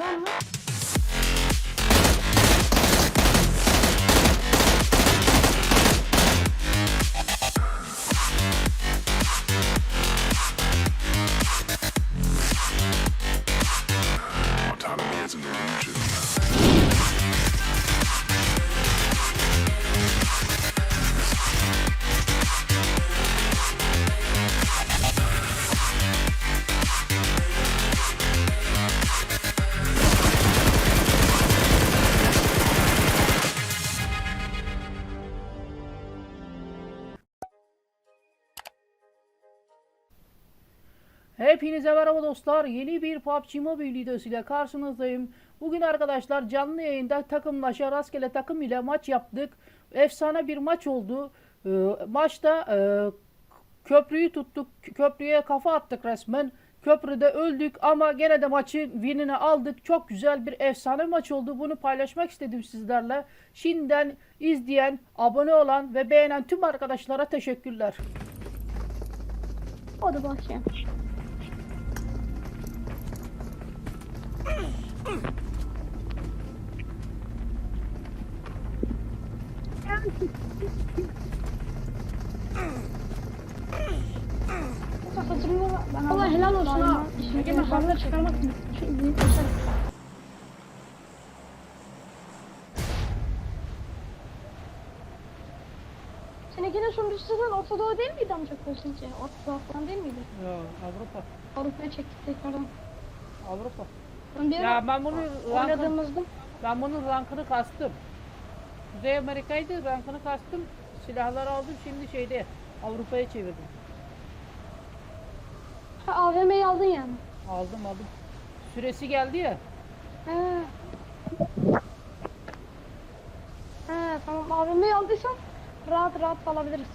Adam Hepinize merhaba dostlar. Yeni bir PUBG Mobile videosuyla karşınızdayım. Bugün arkadaşlar canlı yayında takımlaşa rastgele takım ile maç yaptık. Efsane bir maç oldu. Ee, maçta e, köprüyü tuttuk. Köprüye kafa attık resmen. Köprüde öldük ama gene de maçı winini aldık. Çok güzel bir efsane maç oldu. Bunu paylaşmak istedim sizlerle. Şimdiden izleyen, abone olan ve beğenen tüm arkadaşlara teşekkürler. Hadi başlayalım. Allah helal olsun ha. Egemen fazla çıkarmak şu büyük başarı. Seninkinin sunucusu zaten Orta Doğu değil miydi amca Kosinci? Orta Doğu falan değil miydi? Ya, Avrupa. Avrupa'ya çektik tekrardan. Avrupa. Ya ben bunu rankını, oynadığımızda ben bunun rankını kastım. Kuzey Amerika'ydı rankını kastım. Silahları aldım şimdi şeyde Avrupa'ya çevirdim. ha, AVM'yi aldın yani. Aldım aldım. Süresi geldi ya. He. He tamam AVM'yi aldıysan rahat rahat alabiliriz.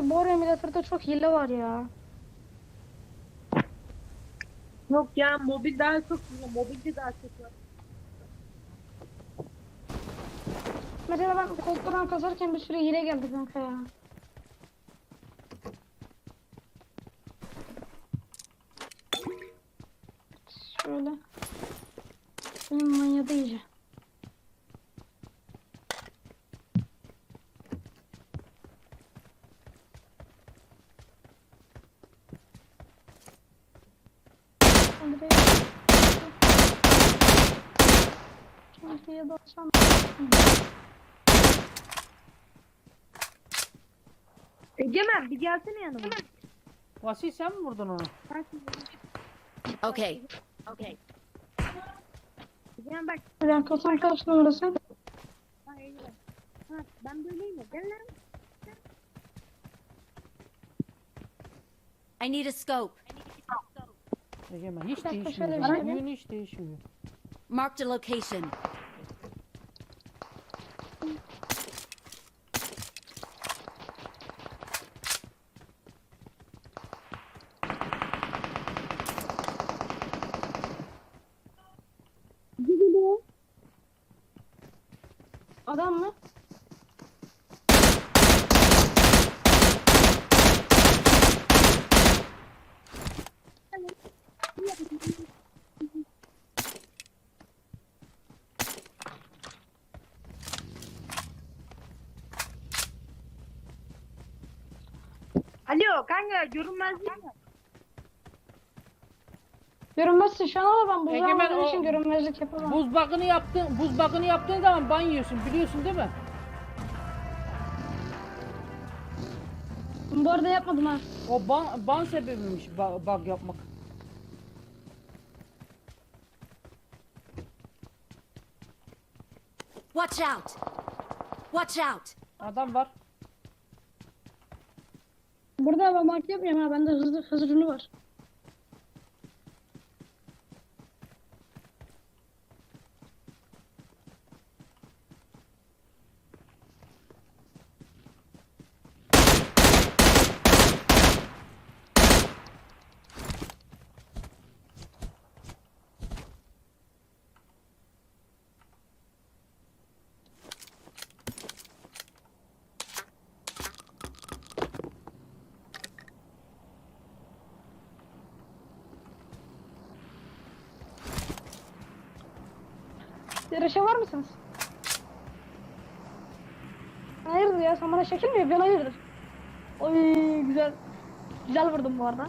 Ya Bu emülatörde çok hile var ya. Yok ya mobil daha çok mobilde daha çok var. Mesela ben koltuktan kazarken bir sürü hile geldi kanka ya. Şöyle. Benim manyadı iyice. Ben buraya- Çantaya da alsam. Egemen bir gelsene yanıma. Vasil sen mi vurdun onu? Okay. Okay. Egemen bak. Ben kasan kaç numarası? Ha, Egemen. Ha, ben böyleyim ya. Gel lan. I need a scope. Egemen hiç değişmiyor. bir ya. şey mi? Oyun hiç değişmiyor. Marked a location. Adam mı? Alo kanka görünmezlik mi? Görünmezsin şu an ama ben buzağı Egemen, o- için görünmezlik yapamam. Buz bakını yaptın, buz bakını yaptığın zaman ban yiyorsun biliyorsun değil mi? Bu arada yapmadım ha. O ban, ban sebebiymiş ba- bug yapmak. Watch out. Watch out. Adam var. Burada ben mark yapmıyorum ha. Bende hızlı hız ürünü var. Yarışa var mısınız? Hayırdır ya sen bana şekil mi yapıyorsun hayırdır? Oy güzel. Güzel vurdum bu arada.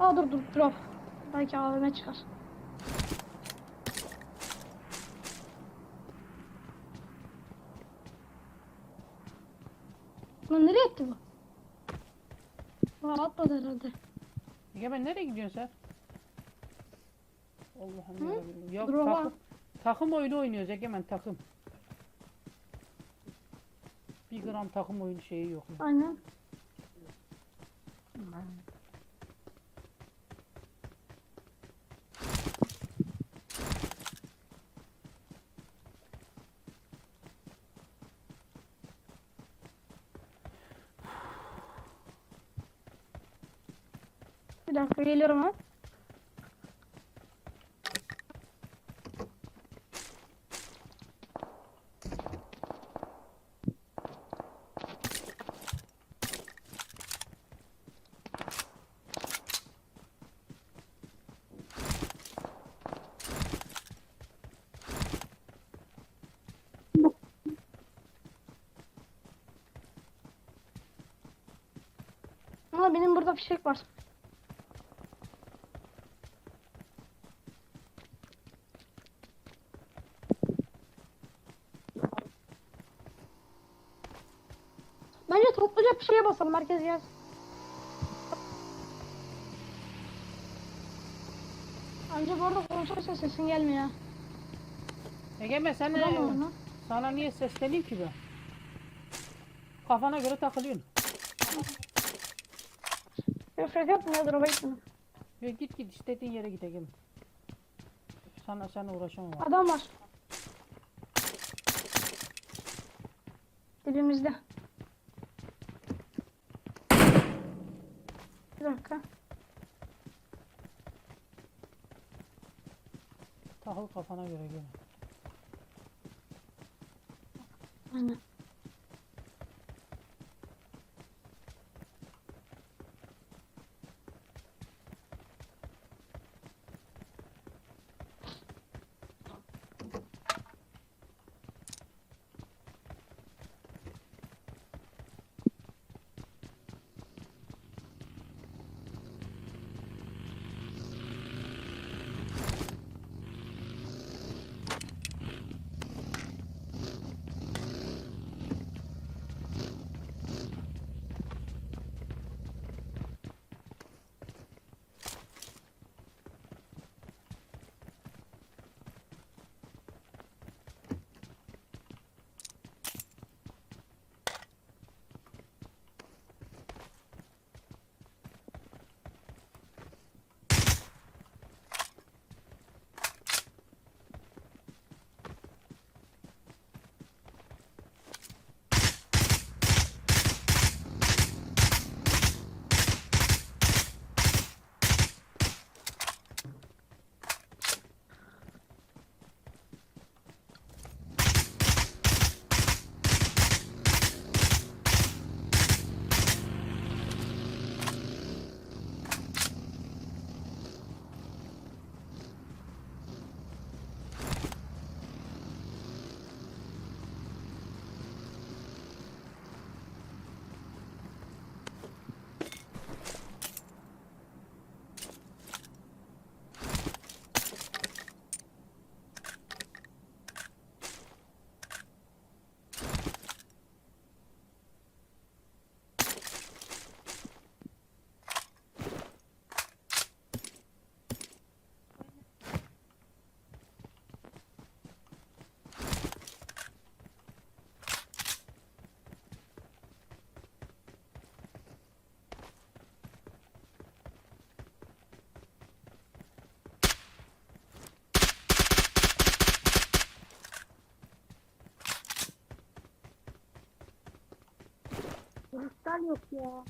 Aa dur dur drop. Belki AVM çıkar. Lan nereye gitti bu? Aa atmadı herhalde. Egemen nereye gidiyorsun sen? Allah'ım Hı? yarabbim. Yok Dur baba. Takım, oyunu oynuyoruz Egemen takım. Bir gram takım oyunu şeyi yok. ya. Aynen. Bir dakika geliyorum ha. Ama benim burada fişek var. Bence topluca bir şeye basalım herkes gelsin. Anca bu arada konuşursa sesin gelmiyor. Egemen sen ne? Sana niye sesleneyim ki ben? Kafana göre takılıyorsun. Refrek yapmıyor dur bekle. Ya git git istediğin yere Egemen. Sana sana uğraşamam. Adam var. Dibimizde. Bir dakika. Takıl kafana göre Egemen. Aynen. Kristal yok ya.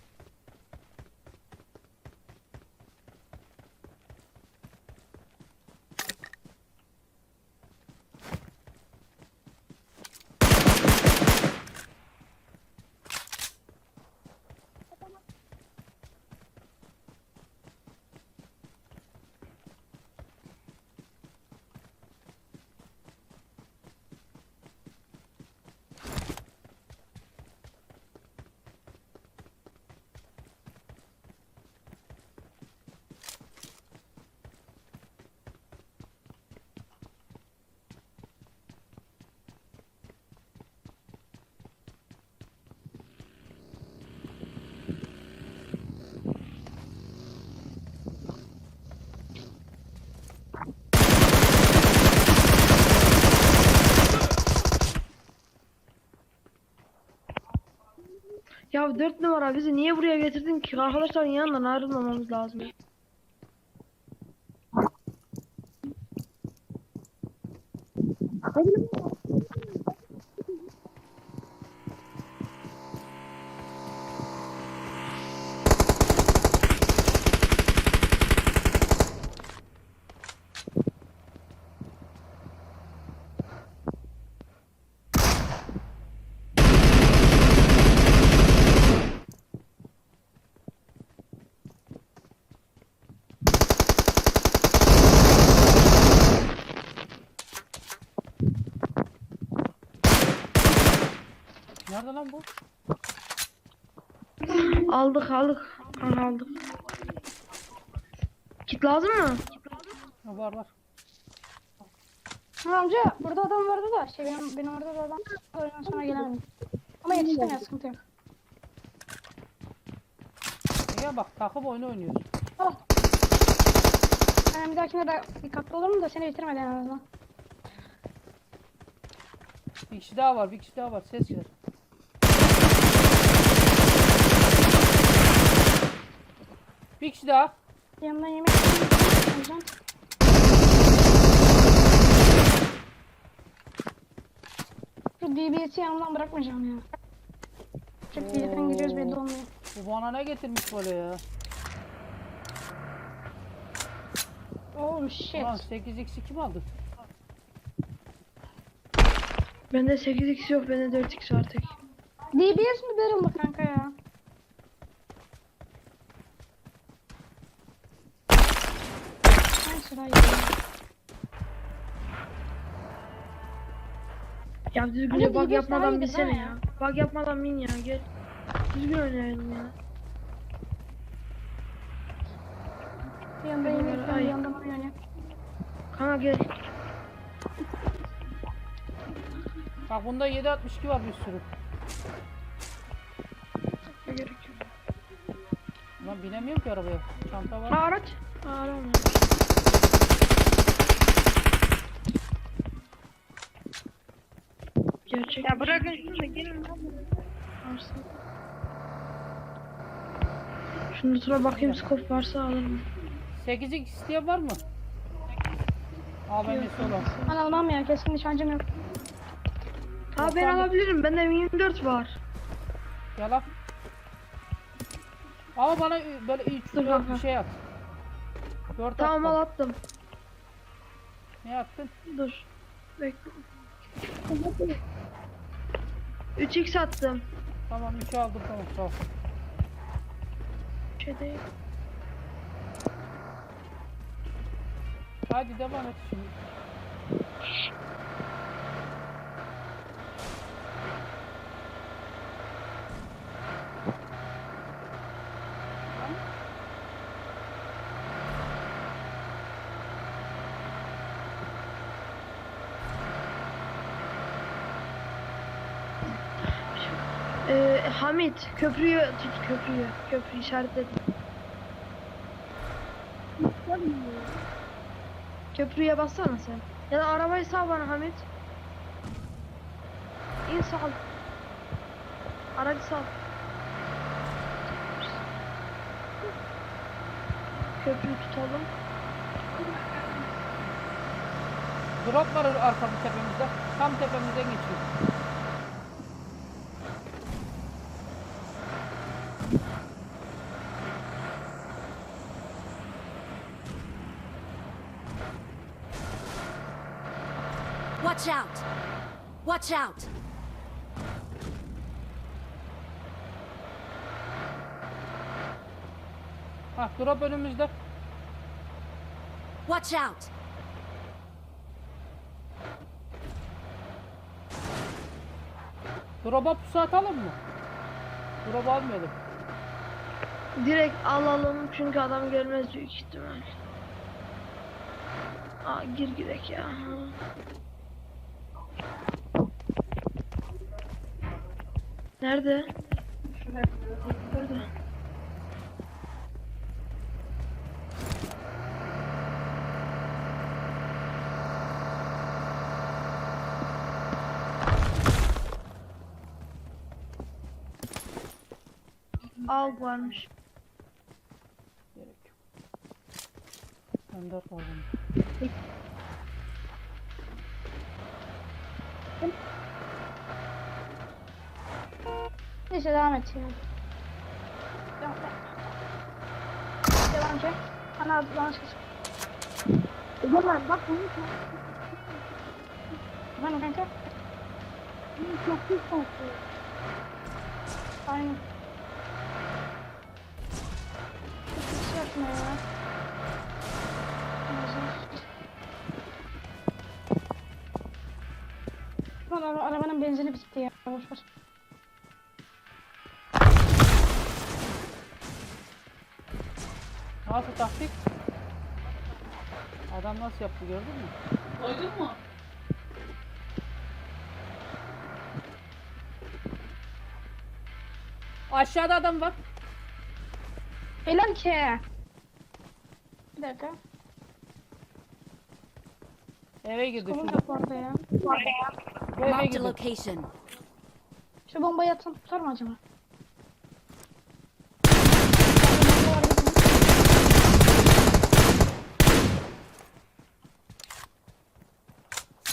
Ya dört numara bizi niye buraya getirdin ki? Arkadaşların yanından ayrılmamamız lazım. Nerede lan bu? Aldık aldık. Aha, aldık. Kit lazım mı? Ha, var var. Ha, amca burada adam vardı da şey benim, benim orada da adam oyundan sonra gelemedim. Ama yetiştim ya sıkıntı yok. Gel bak takım oyunu oynuyoruz. Oh. Ben bir dahakine de dikkatli olurum da seni bitirmeden en azından. Bir kişi daha var bir kişi daha var ses gelir. Bir kişi daha. Yanımdan yemek yiyeceğim. Şu DBS'i yanımdan bırakmayacağım ya. Çok bir yerden giriyoruz belli olmuyor. Bu bana ne getirmiş böyle ya? Oh shit. Ulan 8x kim aldı? Bende 8x yok, bende 4x var tek. DBS mi barrel Ya düzgün Ama bug yapmadan daha iyidir binsene ha ya. ya. Bug yapmadan bin ya gel. Düzgün oynayalım ya. Bir yandan yemek yiyorum, Ay. bir yandan oynanıyor. Kanka gel. Bak bunda 762 var bir sürü. Gerek yok. Lan binemiyorum ki arabaya. Çanta Ha var. araç. Ha arama. Gerçek. Ya bırakın şunu da gelin. Varsa. Şunu tura bakayım scope varsa alırım. 8x isteyen var mı? Al ben de. Ben almam ya kesin nişancım yok. Ha ben alabilirim. Bende 24 var. Yalan. Ama bana ü- böyle 3 Dur 4 bir şey at. 4 Tamam al attım. Ne attın? Dur. Bekle. 3x attım. Tamam 3 aldım tamam sağ ol. Şey değil. Hadi devam et şimdi. Ee, Hamit köprüyü tut köprüyü. Köprüyü işaretledim. Köprüye bassana sen. Ya da arabayı sal bana Hamit. İn sal. Aracı sal. Köprüyü tutalım. Drop var arkamda tepemizde. Tam tepemizden geçiyor. Watch out! Watch out! Hah drop önümüzde. Watch out! Drop'a pusu atalım mı? Drop almayalım. Direkt alalım çünkü adam gelmez büyük ihtimal. Aa gir girek ya. Nerede? Burada. AUG varmış. Gerek yok. Ben dört aldım. Neyse devam et. Devam et. Devam et. Ana lan ses. Ulan bak bunu Efendim kanka? çok pis korkuyor. Aynen. Hiç yapma ya. Lan ara- arabanın benzini bitti ya. Boş Nasıl taktik? Adam nasıl yaptı gördün mü? Duydun mu? Aşağıda adam var. Helal ki. Bir dakika. Eve girdi Kolum şurada. yok bu arada ya. Eve Marked a girdi. location. Şu bombayı atsan tutar mı acaba?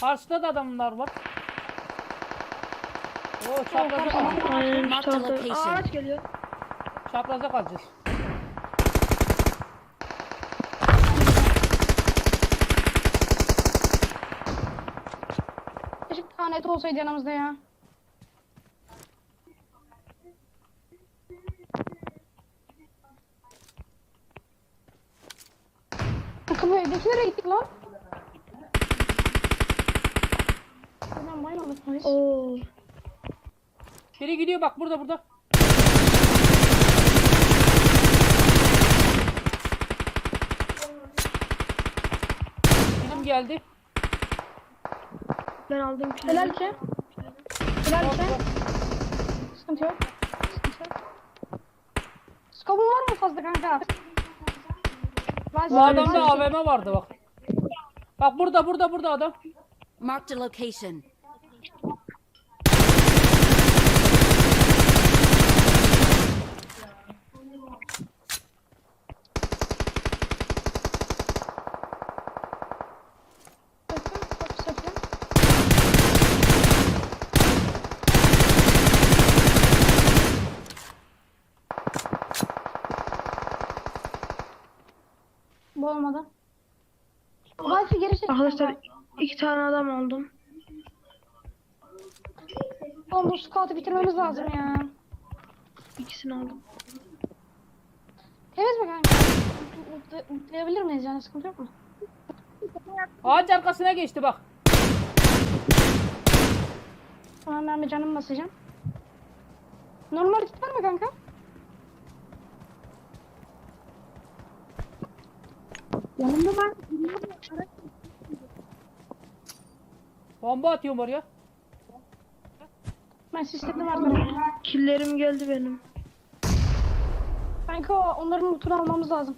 Karşıda da adamlar var. Oo çapraza kalacağız. Aynen şu Marked a tarafta. Aa, location. araç geliyor. Çapraza kalacağız. Keşke bir tane et olsaydı yanımızda ya. Kanka bu evdeki nereye gittik lan? Buradan baymadık mı biz? Oo. Biri gidiyor bak burada burada. Film geldi. Ben aldım kilimi. Helal ki. Helal ki. Sıkıntı yok. Skobun var mı fazla kanka? Bu adamda AVM vardı bak. Bak burada burada burada adam. Marked a location. Sakın, çok sakın. Bu olmadı. Hadi geri çek. Arkadaşlar iki tane adam aldım. Oğlum bu scout'u bitirmemiz lazım ya. İkisini aldım. Temiz mi kanka? Mutlayabilir miyiz yani sıkıntı yok mu? Ağaç arkasına geçti bak. Tamam ben bir canım basacağım. Normal kit var mı kanka? Yanımda ben Bomba atıyorum oraya. Ben sistemde var. Killerim geldi benim. Kanka onların lootunu almamız lazım.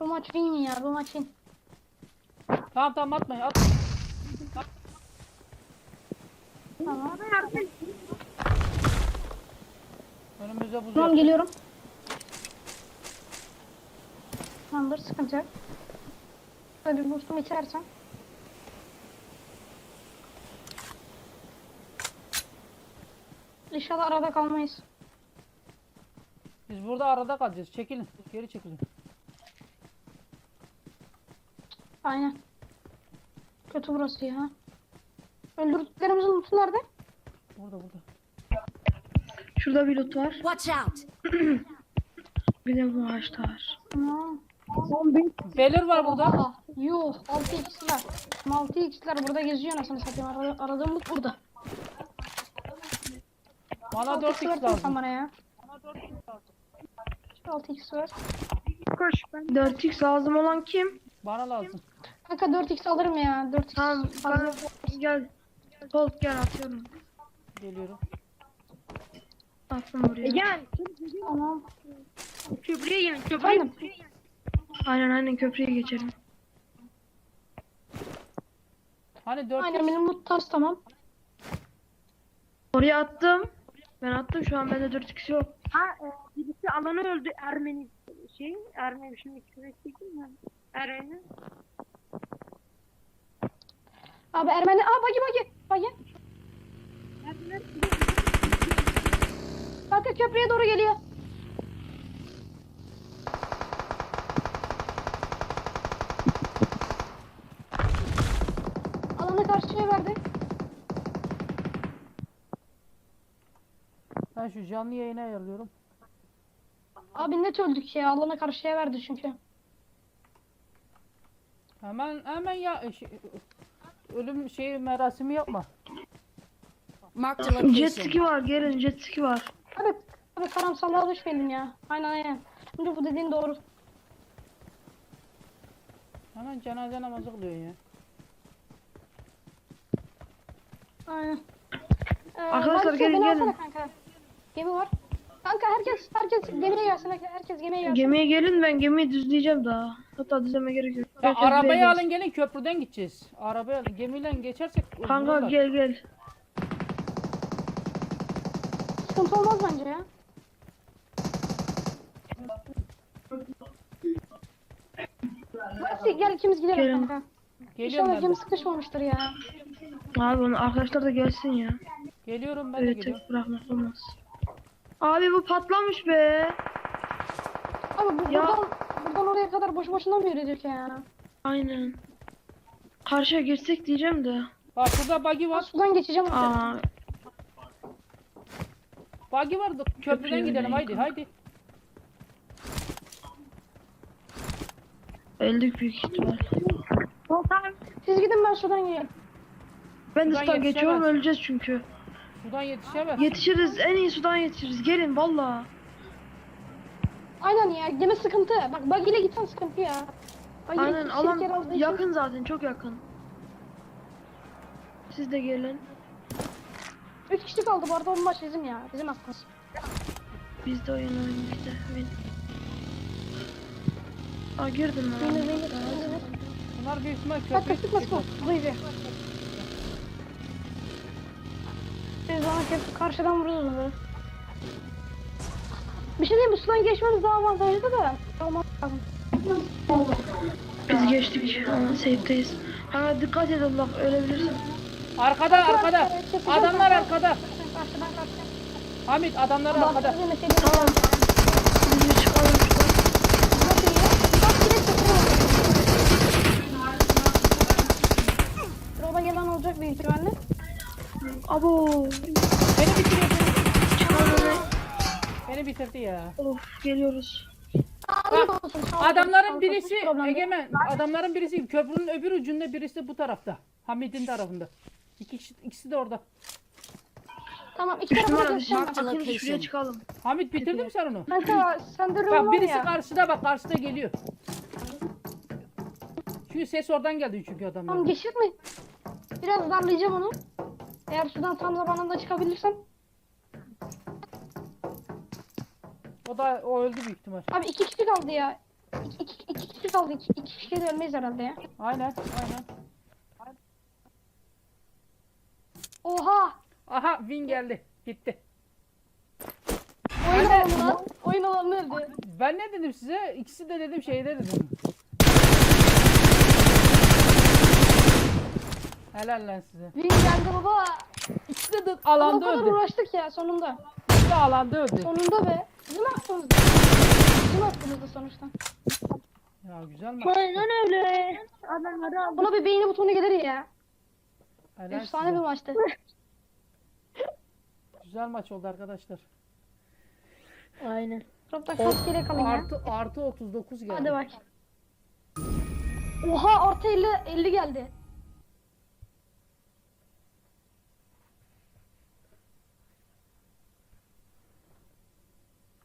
Bu maç win ya bu maç win. Tamam tamam atmayın at. Tamam. Önümüzde buz Tamam yok. geliyorum. Tamamdır sıkıntı yok. Şöyle bir boost'umu içersen. İnşallah arada kalmayız. Biz burada arada kalacağız. Çekilin. Geri çekilin. Aynen. Kötü burası ya. Öldürdüklerimizin lootu nerede? Burada burada. Şurada bir loot var. Watch out! Bir de bu ağaçta var. Tamam. Belir var burada. Aha, yuh 6x'ler. 6x'ler burada geziyor anasını satayım. Ara- aradığım loot burada. Bana 4 6x x versene sen lazım. bana ya. 6x ver. Koş ben. 4x lazım olan kim? Bana lazım. Kanka 4x alırım ya. 4x Tamam kanka gel. Colt gel atıyorum. Geliyorum. Attım buraya. gel. Tamam. Köprüye gelin köprüye. Efendim? Aynen aynen köprüye geçelim. Hani 4 Aynen benim loot tas tamam. Oraya attım. Ben attım şu an bende 4 kişi yok. Ha e, birisi alanı öldü Ermeni şey Ermeni şimdi küresik mi? Ermeni. Abi Ermeni. Aa bagi bagi. Bagi. Ermeni Kanka köprüye doğru geliyor. Alanı karşıya verdi. Ben şu canlı yayını ayarlıyorum. Abi net öldük ya. Alanı karşıya verdi çünkü. Hemen hemen ya şey, ölüm şey merasimi yapma. Marked a Jet location. ski var gelin jet ski var. Abi, abi karamsarlığa düşmeyelim ya. Aynen aynen. Şimdi bu dediğin doğru. Hemen cenaze namazı kılıyorsun ya. Aynen. Ee, Arkadaşlar, gelin, gelin. alsana Kanka. Gemi var. Kanka herkes herkes gemiye gelsin. Herkes gemiye gelsin. Gemiye gelin ben gemiyi düzleyeceğim daha. Hatta düzleme gerek yok. Ya Herkes arabayı buraya alın gelin köprüden gideceğiz. Arabayı alın. Gemiyle geçersek. Kanka vururlar. gel gel. Sıkıntı olmaz bence ya. Hadi gel ikimiz gidelim Gelin. kanka. Geliyorum İnşallah ben sıkışmamıştır ya. Abi onu arkadaşlar da gelsin ya. Geliyorum ben de Öyle geliyorum. tek bırakmak olmaz. Abi bu patlamış be. Abi bu, Ya. buradan, buradan oraya kadar boş boşuna mı yürüdük ya? Aynen. Karşıya geçsek diyeceğim de. Bak burada buggy Ben var. sudan geçeceğim. Aa. Aa, Buggy var. da Köprüden Köprüyü gidelim öyle haydi yıkalım. haydi. öldük büyük ihtimal. Siz gidin ben sudan geliyorum. Ben de Sudan sudan geçiyorum yetişemez. öleceğiz çünkü. Sudan yetişemez. Yetişiriz en iyi sudan yetişiriz. Gelin valla. Aynen ya gemi sıkıntı. Bak bug ile gitsen sıkıntı ya. İle Aynen şirket alan aldığı için- yakın zaten çok yakın. Siz de gelin. Üç kişi kaldı bu arada o maç bizim ya. Bizim hakkımız. Biz de oyun oyun işte. Win. Aa girdim Yine lan. Zeynep. Bunlar büyük ihtimal Bak sıkma. Duydu. Biz ona köprü karşıdan vururuz onu. Bir şey diyeyim mi? Sudan geçmemiz daha avantajlı da. Olmaz lazım. Biz geçtik. Ama safe'deyiz. Ha dikkat et Allah ölebilirsin. Arkada arkada. Adamlar arkada. Karşıdan karşıdan. Hamit adamlar arkada. Tamam. Biz de çıkalım şuradan. Nasıl ya? Bak direkt köprü Roba gelen olacak büyük ihtimalle. Abo. Beni bitiriyor. beni. Çıkalım. Beni bitirdi ya. Of geliyoruz. Sağlık Adamların birisi. Egemen. Adamların birisi köprünün öbür ucunda birisi de bu tarafta. Hamid'in tarafında. İki kişi, ikisi de orada. Tamam iki tarafa şuraya çıkalım. Hamit bitirdin mi sen onu? Kanka sende rol Bak birisi ya. karşıda bak karşıda geliyor. Çünkü ses oradan geldi çünkü Tamam adamlar. geçir mi? Biraz darlayacağım onu. Eğer sudan tam zamanında çıkabilirsem. O da o öldü büyük ihtimal. Abi iki kişi kaldı ya. İki, iki, iki kişi kaldı. İki, iki kişi de ölmeyiz herhalde ya. Aynen aynen. Oha! Aha win geldi. Gitti. Oyun alanı lan. Oyun alanı öldü. Ben ne dedim size? İkisi de dedim şeyde dedim. Helal lan size. Win geldi baba. İkisi de, de Ama o alanda kadar öldü. uğraştık ya sonunda. İkisi de alanda öldü. Sonunda be. Bizim hakkımızda. Bizim hakkımızda sonuçta. Ya güzel mi? Aynen öyle. Adamları aldı. Buna bir beğeni butonu gelir ya. Helal Efsane size. bir maçtı. Güzel maç oldu arkadaşlar. Aynen. Topta kaç kere kalın ya. Artı artı 39 geldi. Hadi bak. Oha artı 50, 50 geldi.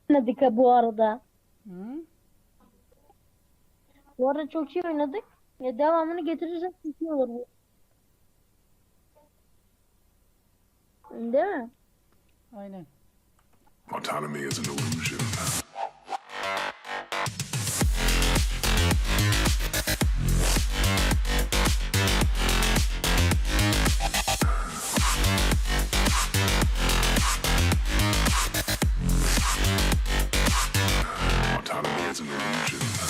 Oynadık ha bu arada. Hı? Bu arada çok iyi oynadık. Ya devamını getirirsek çok iyi olur bu. Değil mi? Aynen. Autonomy is an illusion. as an illusion.